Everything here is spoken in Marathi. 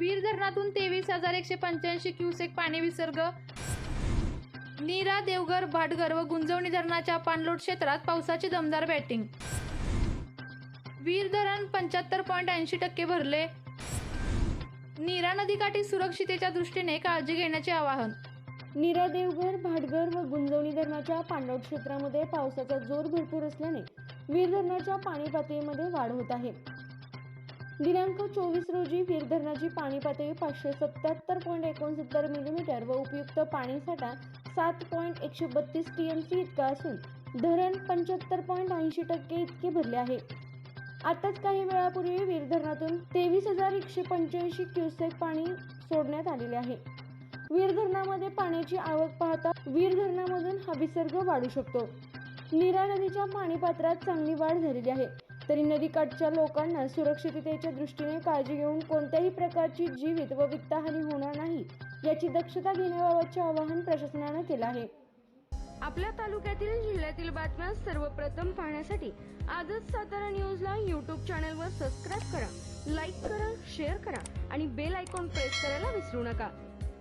वीर धरणातून तेवीस हजार एकशे पंच्याऐंशी क्युसेक पाणी विसर्ग. नीरा देवघर भाटघर व गुंजवणी धरणाच्या पाणलोट क्षेत्रात पावसाची दमदार बॅटिंग वीर धरण पंच्याहत्तर पॉईंट ऐंशी टक्के भरले. नीरा नदीकाठी सुरक्षितेच्या दृष्टीने काळजी घेण्याचे आवाहन. नीरा देवघर भाटघर व गुंजवणी धरणाच्या पाणलोट क्षेत्रामध्ये पावसाचा जोर भरपूर असल्याने वीर धरणाच्या पाणी पातळीमध्ये वाढ होत आहे. दिनांक चोवीस रोजी वीर धरणाची पाणी पातळी पाचशे सत्याहत्तर पॉईंट एकोणसत्तर मिलीमीटर व उपयुक्त पाणीसाठा सात पॉईंट एकशे बत्तीस टीएमसी इतका असून धरण पंच्याहत्तर पॉईंट ऐंशी टक्के इतके भरले आहे. आताच काही वेळापूर्वी वीर धरणातून तेवीस हजार एकशे पंच्याऐंशी क्युसेक पाणी सोडण्यात आलेले आहे. वीर धरणामध्ये पाण्याची आवक पाहता वीर धरणामधून हा विसर्ग वाढू शकतो. नीरा नदीच्या पाणी पात्रात चांगली वाढ झालेली आहे. तरी नदीकाठच्या लोकांना सुरक्षिततेच्या दृष्टीने काळजी घेऊन कोणत्याही प्रकारची जीवित व वित्तहानी होणार नाही याची दक्षता घेण्याबाबतचे आवाहन प्रशासनानं केलं आहे. आपल्या तालुक्यातील जिल्ह्यातील बातम्या सर्वप्रथम पाहण्यासाठी आजच सातारा न्यूजला यूट्यूब चॅनलवर सबस्क्राईब करा लाईक करा शेअर करा आणि बेल आयकॉन प्रेस करायला विसरू नका.